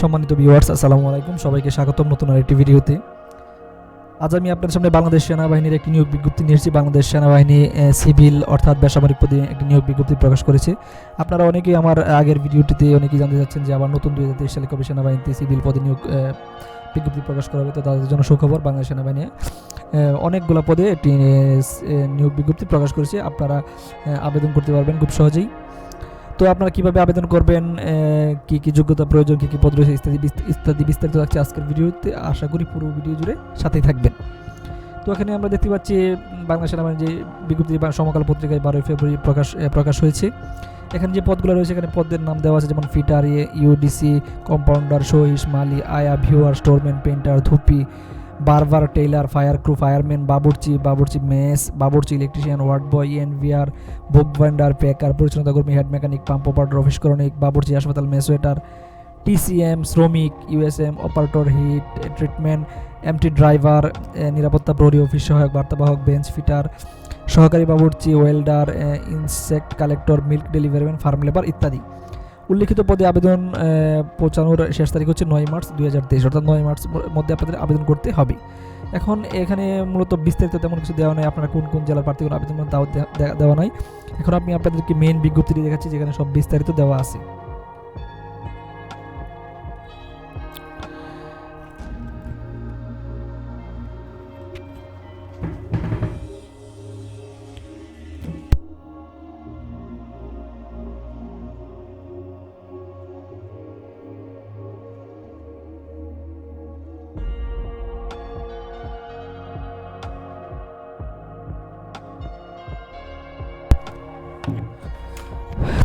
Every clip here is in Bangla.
সম্মানিত ভিউয়ার্স আসসালামু আলাইকুম। সবাইকে স্বাগতম নতুন আরেকটি ভিডিওতে। আজ আমি আপনাদের সামনে বাংলাদেশ সেনাবাহিনীর একটি নিয়োগ বিজ্ঞপ্তি নিয়ে এসেছি। বাংলাদেশ সেনাবাহিনী সিভিল অর্থাৎ বেসামরিক পদে একটি নিয়োগ বিজ্ঞপ্তি প্রকাশ করেছে। আপনারা অনেকেই আমার আগের ভিডিওটিতে অনেকেই জানতে চাচ্ছেন যে আবার নতুন দুই হাজার তেইশ সালে কবে সেনাবাহিনীতে সিভিল পদে নিয়োগ বিজ্ঞপ্তি প্রকাশ করা হবে, তো তাদের জন্য সুখবর বাংলাদেশ সেনাবাহিনী অনেকগুলো পদে একটি নিয়োগ বিজ্ঞপ্তি প্রকাশ করেছে। আপনারা আবেদন করতে পারবেন খুব সহজেই। তো আপনারা কীভাবে আবেদন করবেন? কি কি যোগ্যতা প্রয়োজন? কি কি পদ রয়েছে? ইত্যাদি ইত্যাদি বিস্তারিত থাকছে আজকের ভিডিওতে। আশা করি পুরো ভিডিও জুড়ে সাথেই থাকবেন। তো এখানে আমরা দেখতে পাচ্ছি বাংলা সেনাবাহিনী যে বিজ্ঞপ্তি সমকাল পত্রিকায় বারোই ফেব্রুয়ারি প্রকাশ প্রকাশ হয়েছে। এখানে যে পদগুলো রয়েছে, এখানে পদের নাম দেওয়া আছে, যেমন ফিটার ইউডিসি, কম্পাউন্ডার সহিস মালি, আয়া, ভিউয়ার, স্টোরম্যান পেন্টার ধুপি barber tailor fire crew fireman, বাবুর্চি বাবুর্চি মেস, বাবুর্চি electrician, ward boy, NVR, book ভান্ডার প্যাকার, পরিচ্ছন্নতা কর্মী, head mechanic, pump operator, office করণিক বাবুর্চি হাসপাতাল মেসোয়েটার টিসিএম, শ্রমিক, USM, operator, heat treatment, MT driver নিরাপত্তা প্রহরী, অফিস সহায়ক, বার্তাবাহক, বেঞ্চ ফিটার, সহকারী বাবুর্চি, welder insect collector, milk deliveryman farm labour ইত্যাদি। উল্লিখিত পদে আবেদন পৌঁছানোর শেষ তারিখ হচ্ছে নয় মার্চ দুই হাজার তেইশ, অর্থাৎ নয় মার্চ মধ্যে আপনাদের আবেদন করতে হবে। এখন এখানে মূলত বিস্তারিত তেমন কিছু দেওয়া নাই, আপনারা কোন কোন জেলার প্রার্থী আবেদন করবেন তাও দে- দে- দেওয়া নাই। এখন আমি আপনাদেরকে মেন বিজ্ঞপ্তিটি দেখাচ্ছি, যেখানে সব বিস্তারিত দেওয়া আছে।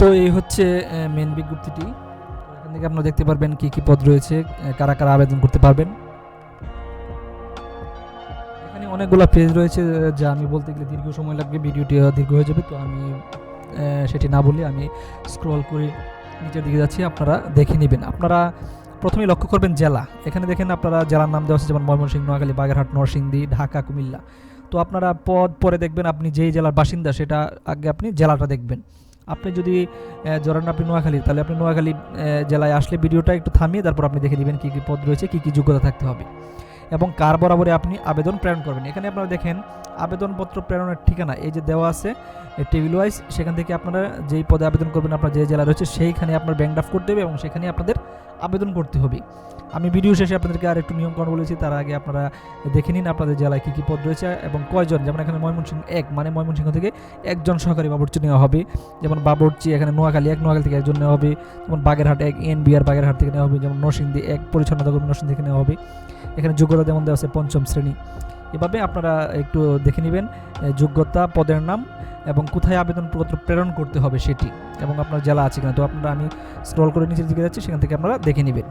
তো এই হচ্ছে মেন বিজ্ঞপ্তিটি। এখান থেকে আপনারা দেখতে পারবেন কি কি পদ রয়েছে কারা কারা আবেদন করতে পারবেন। এখানে অনেকগুলো পেজ রয়েছে, যা আমি বলতে গেলে দীর্ঘ সময় লাগবে, ভিডিওটি দীর্ঘ হয়ে যাবে, তো আমি সেটি না বলে আমি স্ক্রল করে নিচের দিকে যাচ্ছি, আপনারা দেখে নেবেন। আপনারা প্রথমে লক্ষ্য করবেন জেলা। এখানে দেখেন আপনারা জেলার নাম দেওয়া আছে, যেমন ময়মনসিংহ, নোয়াখালী, বাগেরহাট, নরসিংদী, ঢাকা, কুমিল্লা। তো আপনারা পদ পরে দেখবেন, আপনি যেই জেলার বাসিন্দা, সেটা আগে আপনি জেলাটা দেখবেন। আপনি যদি জরান আপনি নোয়াখালী তাহলে আপনি নোয়াখালী জেলায় আসলে ভিডিওটা একটু থামিয়ে তারপর আপনি দেখে দিবেন কী কী পদ রয়েছে, কী কী যোগ্যতা থাকতে হবে। এবং কার বরাবরে আপনি আবেদন প্রেরণ করবেন। এখানে আপনারা দেখেন, আবেদনপত্র প্রেরণের ঠিকানা এই যে দেওয়া আছে টেবিল ওয়াইজ সেখান থেকে আপনারা যেই পদে আবেদন করবেন, আপনার যে জেলা রয়েছে, সেইখানে আপনার ব্যাংক ড্রাফ করতে হবে এবং সেখানে আপনাদের আবেদন করতে হবে। আমি ভিডিও শেষে আপনাদেরকে আর একটু নিয়মকানুন বলেছি, তার আগে আপনারা দেখে নিন আপনাদের জেলায় কী কী পদ রয়েছে এবং কয়জন, যেমন এখানে ময়মনসিংহ এক মানে ময়মনসিংহ থেকে একজন সহকারী বাবুর্চি নেওয়া হবে। যেমন বাবুর্চি এখানে নোয়াখালী এক, নোয়াখালী থেকে একজন নেওয়া হবে। যেমন বাগেরহাট এক এন বিআর বাগেরহাট থেকে নেওয়া হবে। যেমন নরসিংদী এক, পরিচ্ছন্নতা কর্মী নরসিংদী থেকে নেওয়া হবে। এখানে যোগ্যতা যেমন দেওয়া আছে পঞ্চম শ্রেণি। এভাবে আপনারা একটু দেখে নেবেন যোগ্যতা, পদের নাম এবং কোথায় আবেদনপত্র প্রেরণ করতে হবে সেটি এবং আপনার জেলা আছে কিনা। তো আপনারা আমি স্ক্রল করে নিচের দিকে যাচ্ছি, সেখান থেকে আপনারা দেখে নেবেন।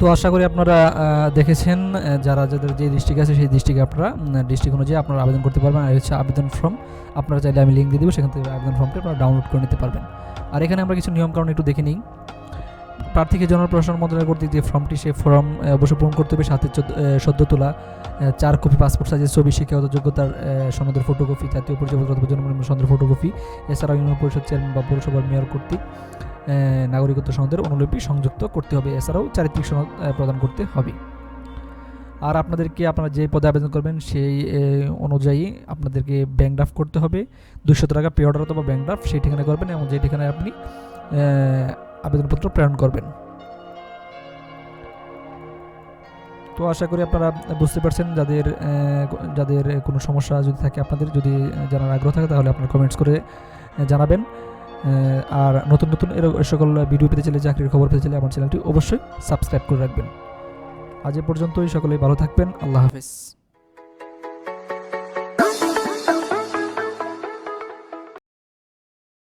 তো আশা করি আপনারা দেখেছেন যারা যাদের যে ডিস্ট্রিক্ট আছে সেই ডিস্ট্রিক্টে আপনারা ডিস্ট্রিক্ট অনুযায়ী আপনারা আবেদন করতে পারবেন। আর হচ্ছে আবেদন ফর্ম। আপনারা চাইলে আমি লিঙ্ক দিয়ে দেবো, সেখান থেকে আবেদন ফর্মটি আপনারা ডাউনলোড করে নিতে পারবেন। আর এখানে আমরা কিছু নিয়মকানুন একটু দেখে নিই। প্রার্থীকে জনপ্রশাসন মন্ত্রণালয় কর্তৃক যে ফর্মটি, সেই ফর্ম অবশ্যই পূরণ করতে হবে সাথে সদ্য তোলা চার কপি পাসপোর্ট সাইজের ছবি, শিক্ষাগত যোগ্যতার সনদের ফটোকপি জাতীয় পরিচয়পত্র অথবা জন্ম সনদের ফটোকপি এছাড়াও ইউনিয়ন পরিষদ চেয়ারম্যান বা পৌরসভার মেয়র কর্তৃক। নাগরিকত্ব সনদের অনুলিপি সংযুক্ত করতে হবে। এছাড়াও চারিত্রিক সনদ প্রদান করতে হবে। আর আপনাদেরকে আপনারা যে পদে আবেদন করবেন, সেই অনুযায়ী আপনাদেরকে ব্যাংক করতে হবে। দুশো টাকা পে অর্ডার অথবা ব্যাংক ড্রাফট সেই ঠিকানায় করবেন এবং যে ঠিকানায় আপনি আবেদনপত্র প্রেরণ করবেন। তো আশা করি আপনারা বুঝতে পারছেন, যাদের যাদের কোনো সমস্যা যদি থাকে আপনাদের, যদি জানার আগ্রহ থাকে তাহলে আপনারা কমেন্টস করে জানাবেন। আর নতুন নতুন এর সকল ভিডিও পেতে চাইলে, চাকরির খবর পেতে চাইলে আমার চ্যানেলটি অবশ্যই সাবস্ক্রাইব করে রাখবেন। আজ এ পর্যন্তই, সকলেই ভালো থাকবেন, আল্লাহ হাফেজ।